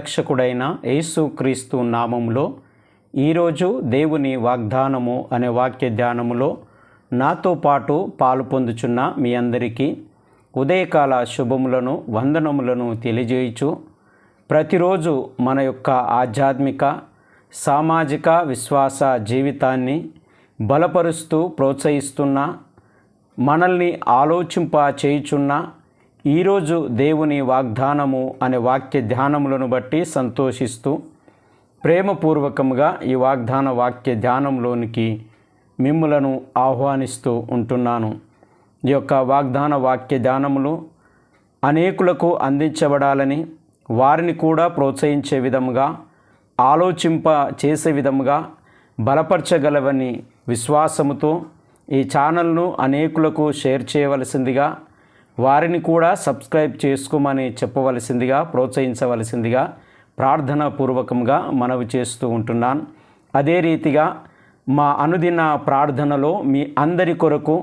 రక్షకుడైన యేసుక్రీస్తు నామములో ఈరోజు దేవుని వాగ్దానము అనే వాక్య ధ్యానములో నాతో పాటు పాలు పొందుచున్న మీ అందరికీ ఉదయకాల శుభములను వందనములను తెలియజేయచు ప్రతిరోజు మన యొక్క ఆధ్యాత్మిక సామాజిక విశ్వాస జీవితాన్ని బలపరుస్తూ ప్రోత్సహిస్తున్న మనల్ని ఆలోచింప చేయుచున్న ఈరోజు దేవుని వాగ్దానము అనే వాక్య ధ్యానములను బట్టి సంతోషిస్తూ ప్రేమపూర్వకంగా ఈ వాగ్దాన వాక్య ధ్యానంలోనికి మిమ్ములను ఆహ్వానిస్తూ ఉంటున్నాను. ఈ యొక్క వాగ్దాన వాక్య ధ్యానములు అనేకులకు అందించబడాలని వారిని కూడా ప్రోత్సహించే విధముగా ఆలోచింప చేసే విధముగా బలపరచగలవని విశ్వాసముతో ఈ ఛానల్ను అనేకులకు షేర్ చేయవలసిందిగా వారిని కూడా సబ్స్క్రైబ్ చేసుకోమని చెప్పవలసిందిగా ప్రోత్సహించవలసిందిగా ప్రార్థనాపూర్వకంగా మనవి చేస్తూ ఉంటున్నాను. అదే రీతిగా మా అనుదిన ప్రార్థనలో మీ అందరి కొరకు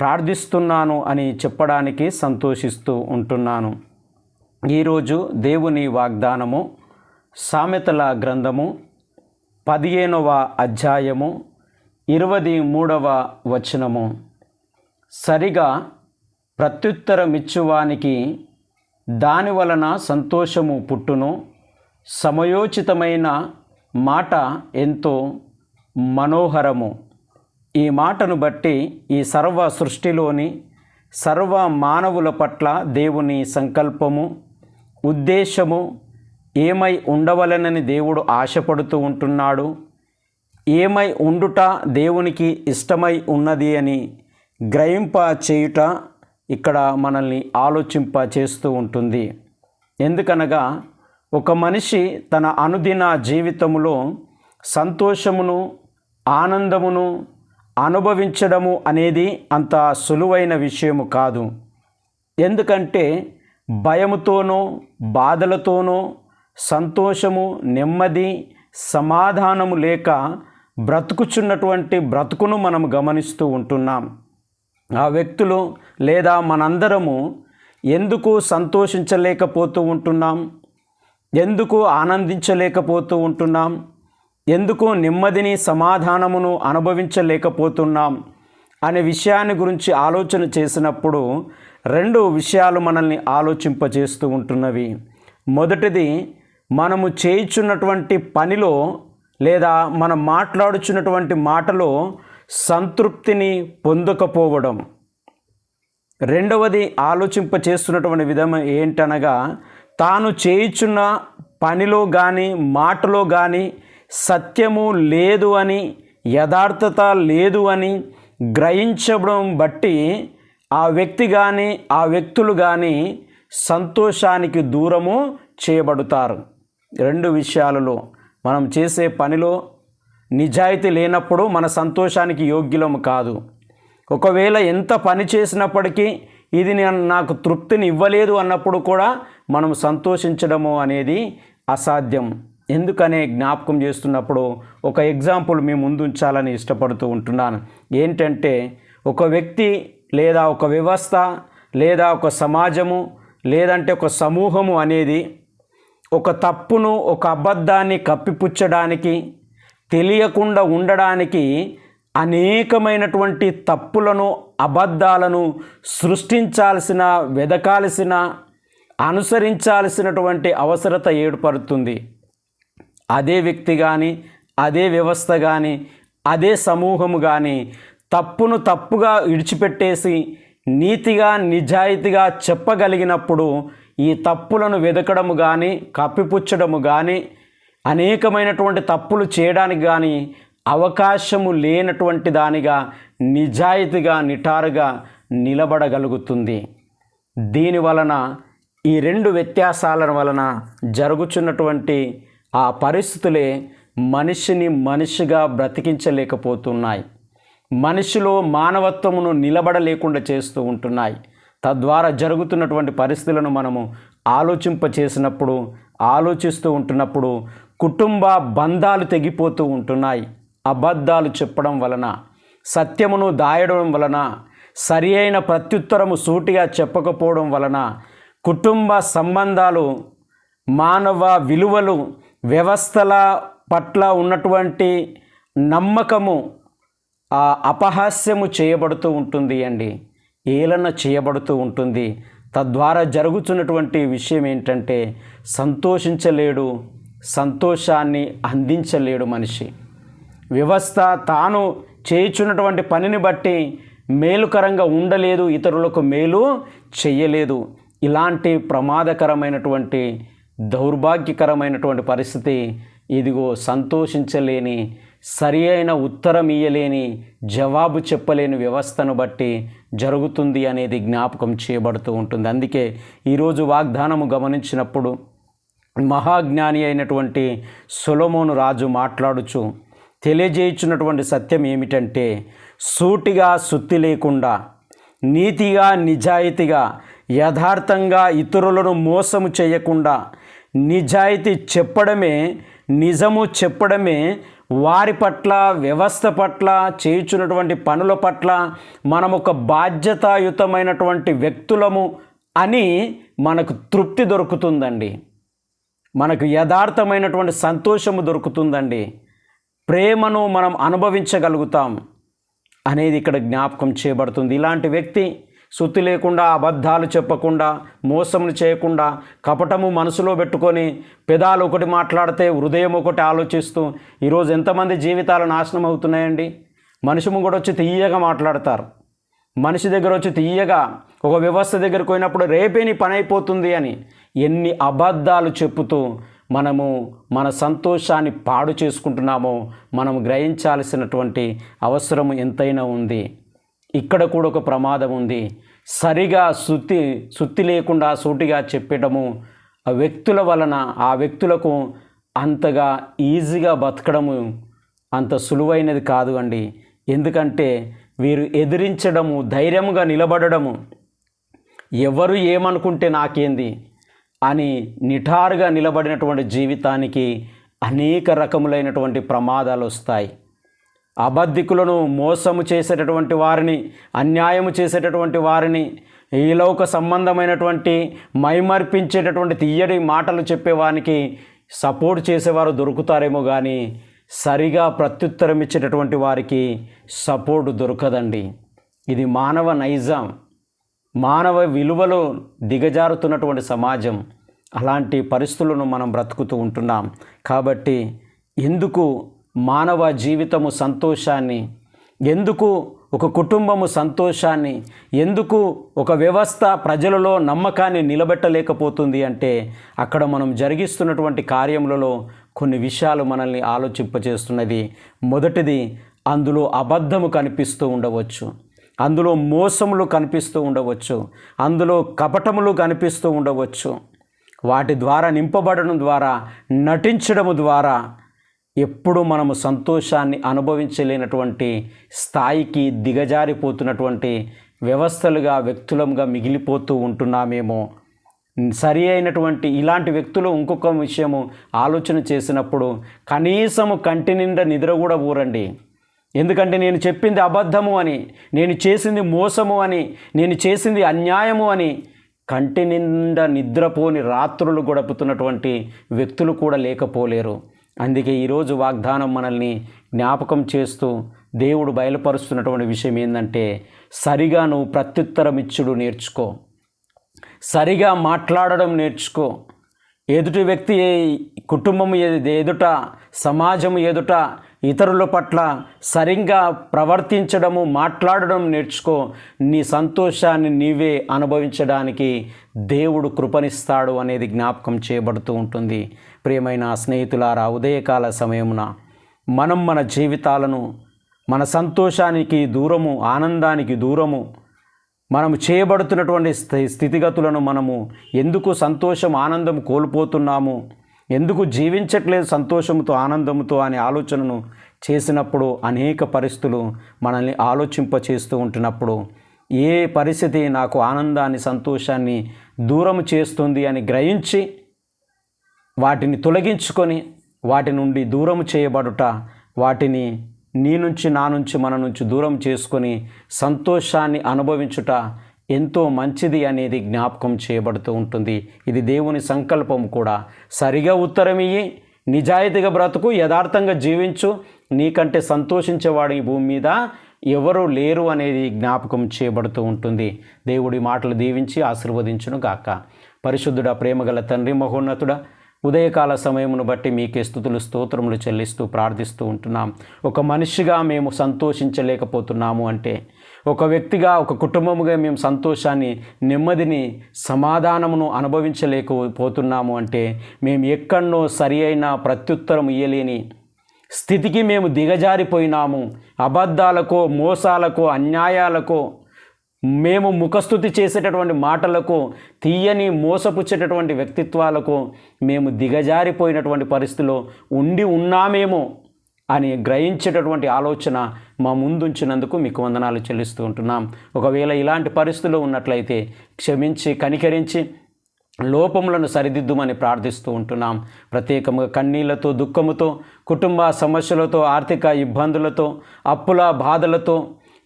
ప్రార్థిస్తున్నాను అని చెప్పడానికి సంతోషిస్తూ ఉంటున్నాను. ఈరోజు దేవుని వాగ్దానము సామెతల గ్రంథము పదిహేనవ అధ్యాయము ఇరవై మూడవ వచనము. సరిగా ప్రత్యుత్తరమిచ్చువానికి దాని వలన సంతోషము పుట్టును. సమయోచితమైన మాట ఎంతో మనోహరము. ఈ మాటను బట్టి ఈ సర్వ సృష్టిలోని సర్వ మానవుల పట్ల దేవుని సంకల్పము ఉద్దేశము ఏమై ఉండవలనని దేవుడు ఆశపడుతూ ఉంటున్నాడు. ఏమై ఉండుట దేవునికి ఇష్టమై ఉన్నది అని గ్రహింప చేయుట ఇక్కడ మనల్ని ఆలోచింప చేస్తూ ఉంటుంది. ఎందుకనగా ఒక మనిషి తన అనుదిన జీవితములో సంతోషమును ఆనందమును అనుభవించడము అనేది అంత సులువైన విషయము కాదు. ఎందుకంటే భయముతోనో బాధలతోనో సంతోషము నెమ్మది సమాధానము లేక బ్రతుకుచున్నటువంటి బ్రతుకును మనం గమనిస్తూ ఉంటున్నాం. ఆ వ్యక్తులు లేదా మనందరము ఎందుకు సంతోషించలేకపోతూ ఉంటున్నాం? ఎందుకు ఆనందించలేకపోతూ ఉంటున్నాం? ఎందుకు నెమ్మదిని సమాధానమును అనుభవించలేకపోతున్నాం? అనే విషయాన్ని గురించి ఆలోచన చేసినప్పుడు రెండు విషయాలు మనల్ని ఆలోచింపజేస్తూ ఉంటున్నవి. మొదటిది మనము చేయుచున్నటువంటి పనిలో లేదా మనం మాట్లాడుచున్నటువంటి మాటలో సంతృప్తిని పొందకపోవడం. రెండవది ఆలోచింప చేస్తున్నటువంటి విధం ఏంటనగా తాను చేయుచున్న పనిలో కానీ మాటలో కానీ సత్యము లేదు అని యథార్థత లేదు అని గ్రహించడం బట్టి ఆ వ్యక్తి కానీ ఆ వ్యక్తులు కానీ సంతోషానికి దూరము చేయబడతారు. రెండు విషయాలలో మనం చేసే పనిలో నిజాయితీ లేనప్పుడు మన సంతోషానికి యోగ్యులము కాదు. ఒకవేళ ఎంత పని చేసినప్పటికీ ఇది నాకు తృప్తిని ఇవ్వలేదు అన్నప్పుడు కూడా మనం సంతోషించడము అనేది అసాధ్యం. ఎందుకనే జ్ఞాపకం చేస్తున్నప్పుడు ఒక ఎగ్జాంపుల్ మీ ముందు ఉంచాలని ఇష్టపడుతూ ఉంటున్నాను. ఏంటంటే ఒక వ్యక్తి లేదా ఒక వ్యవస్థ లేదా ఒక సమాజము లేదంటే ఒక సమూహము అనేది ఒక తప్పును ఒక అబద్ధాన్ని కప్పిపుచ్చడానికి తెలియకుండా ఉండడానికి అనేకమైనటువంటి తప్పులను అబద్ధాలను సృష్టించాల్సిన వెదకాల్సిన అనుసరించాల్సినటువంటి అవసరత ఏర్పడుతుంది. అదే వ్యక్తి కానీ అదే వ్యవస్థ కానీ అదే సమూహము కానీ తప్పును తప్పుగా విడిచిపెట్టేసి నీతిగా నిజాయితీగా చెప్పగలిగినప్పుడు ఈ తప్పులను వెదకడము కానీ కప్పిపుచ్చడము కానీ అనేకమైనటువంటి తప్పులు చేయడానికి కానీ అవకాశము లేనటువంటి దానిగా నిజాయితీగా నిటారుగా నిలబడగలుగుతుంది. దీని వలన ఈ రెండు వ్యత్యాసాల వలన జరుగుచున్నటువంటి ఆ పరిస్థితులే మనిషిని మనిషిగా బ్రతికించలేకపోతున్నాయి. మనిషిలో మానవత్వమును నిలబడలేకుండా చేస్తూ ఉంటున్నాయి. తద్వారా జరుగుతున్నటువంటి పరిస్థితులను మనము ఆలోచింప చేసినప్పుడు ఆలోచిస్తూ ఉంటున్నప్పుడు కుటుంబ బంధాలు తెగిపోతూ ఉంటున్నాయి. అబద్ధాలు చెప్పడం వలన సత్యమును దాయడం వలన సరి అయిన ప్రత్యుత్తరము సూటిగా చెప్పకపోవడం వలన కుటుంబ సంబంధాలు మానవ విలువలు వ్యవస్థల పట్ల ఉన్నటువంటి నమ్మకము ఆ అపహాస్యము చేయబడుతూ ఉంటుంది అండి. ఏలన చేయబడుతూ ఉంటుంది. తద్వారా జరుగుతున్నటువంటి విషయం ఏంటంటే సంతోషించలేడు సంతోషాన్ని అందించలేడు మనిషి. వ్యవస్థ తాను చేయుచున్నటువంటి పనిని బట్టి మేలుకరంగా ఉండలేదు ఇతరులకు మేలు చెయ్యలేదు. ఇలాంటి ప్రమాదకరమైనటువంటి దౌర్భాగ్యకరమైనటువంటి పరిస్థితి ఇదిగో సంతోషించలేని సరి అయిన ఉత్తరం ఇయ్యలేని జవాబు చెప్పలేని వ్యవస్థను బట్టి జరుగుతుంది అనేది జ్ఞాపకం చేయబడుతూ ఉంటుంది. అందుకే ఈరోజు వాగ్దానము గమనించినప్పుడు మహాజ్ఞాని అయినటువంటి సొలమోను రాజు మాట్లాడుచు తెలియజేయుచున్నటువంటి సత్యం ఏమిటంటే సూటిగా సుత్తి లేకుండా నీతిగా నిజాయితీగా యథార్థంగా ఇతరులను మోసము చేయకుండా నిజాయితీ చెప్పడమే నిజము చెప్పడమే వారి పట్ల వ్యవస్థ పట్ల చేయుచున్నటువంటి పనుల పట్ల మనం ఒక బాధ్యతాయుతమైనటువంటి వ్యక్తులము అని మనకు తృప్తి దొరుకుతుందండి. మనకు యథార్థమైనటువంటి సంతోషము దొరుకుతుందండి. ప్రేమను మనం అనుభవించగలుగుతాం అనేది ఇక్కడ జ్ఞాపకం చేయబడుతుంది. ఇలాంటి వ్యక్తి సుత్తి లేకుండా అబద్ధాలు చెప్పకుండా మోసములు చేయకుండా కపటము మనసులో పెట్టుకొని పెదాలు ఒకటి మాట్లాడితే హృదయం ఒకటి ఆలోచిస్తూ ఈరోజు ఎంతమంది జీవితాలు నాశనం అవుతున్నాయండి? మనుషుము కూడా వచ్చి తీయగా మాట్లాడతారు. మనిషి దగ్గర వచ్చి తీయగా ఒక వ్యవస్థ దగ్గరకు పోయినప్పుడు రేపే నీ పని అయిపోతుంది అని ఎన్ని అబద్ధాలు చెప్పుతూ మనము మన సంతోషాన్ని పాడు చేసుకుంటున్నామో మనం గ్రహించాల్సినటువంటి అవసరం ఎంతైనా ఉంది. ఇక్కడ కూడా ఒక ప్రమాదం ఉంది. సరిగా శుద్ధి సుత్తి లేకుండా సూటిగా చెప్పడము ఆ వ్యక్తుల వలన ఆ వ్యక్తులకు అంతగా ఈజీగా బతకడము అంత సులువైనది కాదు అండి. ఎందుకంటే వీరు ఎదిరించడము ధైర్యముగా నిలబడడము. ఎవరు ఏమనుకుంటే నాకేంది? అని నిఠారుగా నిలబడినటువంటి జీవితానికి అనేక రకములైనటువంటి ప్రమాదాలు వస్తాయి. అబద్ధికులను మోసము చేసేటటువంటి వారిని అన్యాయము చేసేటటువంటి వారిని ఈలోక సంబంధమైనటువంటి మైమర్పించేటటువంటి తీయడి మాటలు చెప్పేవానికి సపోర్ట్ చేసేవారు దొరుకుతారేమో కానీ సరిగా ప్రత్యుత్తరం ఇచ్చేటటువంటి వారికి సపోర్ట్ దొరకదండి. ఇది మానవ నైజం. మానవ విలువలు దిగజారుతున్నటువంటి సమాజం. అలాంటి పరిస్థితులను మనం బ్రతుకుతూ ఉంటున్నాం. కాబట్టి ఎందుకు మానవ జీవితము సంతోషాన్ని? ఎందుకు ఒక కుటుంబము సంతోషాన్ని? ఎందుకు ఒక వ్యవస్థ ప్రజలలో నమ్మకాన్ని నిలబెట్టలేకపోతుంది అంటే అక్కడ మనం జరిగిస్తున్నటువంటి కార్యములలో కొన్ని విషయాలు మనల్ని ఆలోచింపజేస్తున్నది. మొదటిది అందులో అబద్ధము కనిపిస్తూ ఉండవచ్చు. అందులో మోసములు కనిపిస్తూ ఉండవచ్చు. అందులో కపటములు కనిపిస్తూ ఉండవచ్చు. వాటి ద్వారా నింపబడడం ద్వారా నటించడము ద్వారా ఎప్పుడు మనము సంతోషాన్ని అనుభవించలేనటువంటి స్థాయికి దిగజారిపోతున్నటువంటి వ్యవస్థలుగా వ్యక్తులంగా మిగిలిపోతూ ఉంటున్నామేమో సరి అయినటువంటి ఇలాంటి వ్యక్తులు ఇంకొక విషయము ఆలోచన చేసినప్పుడు కనీసము కంటి నిండా నిద్ర కూడా ఊరండి. ఎందుకంటే నేను చెప్పింది అబద్ధము అని నేను చేసింది మోసము అని నేను చేసింది అన్యాయము అని కంటి నిండా నిద్రపోని రాత్రులు గడుపుతున్నటువంటి వ్యక్తులు కూడా లేకపోలేరు. అందుకే ఈరోజు వాగ్దానం మనల్ని జ్ఞాపకం చేస్తూ దేవుడు బయలుపరుస్తున్నటువంటి విషయం ఏంటంటే సరిగా నువ్వు ప్రత్యుత్తరం ఇచ్చుడు నేర్చుకో. సరిగా మాట్లాడడం నేర్చుకో. ఎదుటి వ్యక్తి కుటుంబం ఎదుట సమాజం ఎదుట ఇతరుల పట్ల సరిగ్గా ప్రవర్తించడము మాట్లాడడం నేర్చుకో. నీ సంతోషాన్ని నీవే అనుభవించడానికి దేవుడు కృపనిస్తాడు అనేది జ్ఞాపకం చేయబడుతూ ఉంటుంది. ప్రియమైన స్నేహితులారా ఉదయకాల సమయమున మనం మన జీవితాలను మన సంతోషానికి దూరము ఆనందానికి దూరము మనము చేయబడుతున్నటువంటి స్థి- స్థితిగతులను మనము ఎందుకు సంతోషం ఆనందం కోల్పోతున్నాము? ఎందుకు జీవించట్లేదు సంతోషంతో ఆనందంతో అనే ఆలోచనను చేసినప్పుడు అనేక పరిస్థితులు మనల్ని ఆలోచింపచేస్తూ ఉంటున్నప్పుడు ఏ పరిస్థితి నాకు ఆనందాన్ని సంతోషాన్ని దూరం చేస్తుంది అని గ్రహించి వాటిని తొలగించుకొని వాటి నుండి దూరం చేయబడుట వాటిని నీ నుంచి నా నుంచి మన నుంచి దూరం చేసుకొని సంతోషాన్ని అనుభవించుట ఎంతో మంచిది అనేది జ్ఞాపకం చేయబడుతూ ఉంటుంది. ఇది దేవుని సంకల్పం కూడా. సరిగా ఉత్తరమియ్యి నిజాయితీగా బ్రతుకు యథార్థంగా జీవించు. నీకంటే సంతోషించేవాడు ఈ భూమి మీద ఎవరు లేరు అనేది జ్ఞాపకం చేయబడుతూ ఉంటుంది. దేవుడి మాటలు దీవించి ఆశీర్వదించును గాక పరిశుద్ధుడ ప్రేమగల తండ్రి మహోన్నతుడా ఉదయకాల సమయమును బట్టి మీకే స్థుతులు స్తోత్రములు చెల్లిస్తూ ప్రార్థిస్తూ ఉంటున్నాం. ఒక మనిషిగా మేము సంతోషించలేకపోతున్నాము అంటే ఒక వ్యక్తిగా ఒక కుటుంబముగా మేము సంతోషాన్ని నెమ్మదిని సమాధానమును అనుభవించలేకపోతున్నాము అంటే మేము ఎక్కడనో సరి అయిన ప్రత్యుత్తరం ఇయ్యలేని స్థితికి మేము దిగజారిపోయినాము. అబద్ధాలకో మోసాలకో అన్యాయాలకో మేము ముఖస్థుతి చేసేటటువంటి మాటలకు తీయని మోసపుచ్చేటటువంటి వ్యక్తిత్వాలకు మేము దిగజారిపోయినటువంటి పరిస్థితిలో ఉండి ఉన్నామేమో అని గ్రహించేటటువంటి ఆలోచన మా ముందుంచినందుకు మీకు వందనాలు చెల్లిస్తూ ఉంటున్నాం. ఒకవేళ ఇలాంటి పరిస్థితులు ఉన్నట్లయితే క్షమించి కనికరించి లోపములను సరిదిద్దుమని ప్రార్థిస్తూ ఉంటున్నాం. ప్రత్యేకంగా కన్నీళ్ళతో దుఃఖముతో కుటుంబ సమస్యలతో ఆర్థిక ఇబ్బందులతో అప్పుల బాధలతో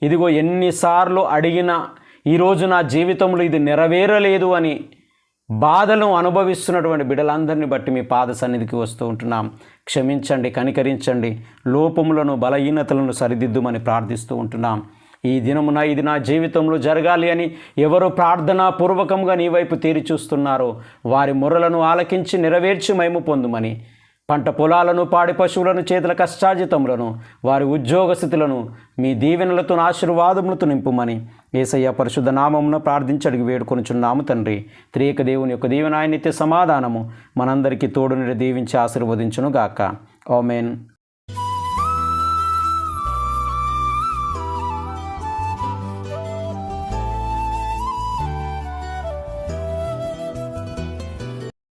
ఇదిగో ఎన్నిసార్లు అడిగినా ఈరోజు నా జీవితంలో ఇది నెరవేరలేదు అని బాధలను అనుభవిస్తున్నటువంటి బిడ్డలందరినీ బట్టి మీ పాద సన్నిధికి వస్తూ ఉంటున్నాం. క్షమించండి కనికరించండి. లోపములను బలహీనతలను సరిదిద్దుమని ప్రార్థిస్తూ ఉంటున్నాం. ఈ దినమున ఇది నా జీవితంలో జరగాలి అని ఎవరు ప్రార్థనా పూర్వకంగా నీ వైపు తీరి చూస్తున్నారో వారి మొరలను ఆలకించి నెరవేర్చి మేము పొందుమని పంట పొలాలను పాడి పశువులను చేతుల కష్టార్జితములను వారి ఉద్యోగ స్థితులను మీ దీవెనలతో ఆశీర్వాదములతో నింపుమని ఏసయ్య పరిశుద్ధ నామమున ప్రార్థించి అడిగి వేడుకొనుచున్నాము తండ్రి. త్రియక దేవుని యొక్క దీవెనాయనిత్య సమాధానము మనందరికీ తోడుని దీవించి ఆశీర్వదించును గాక ఓమెన్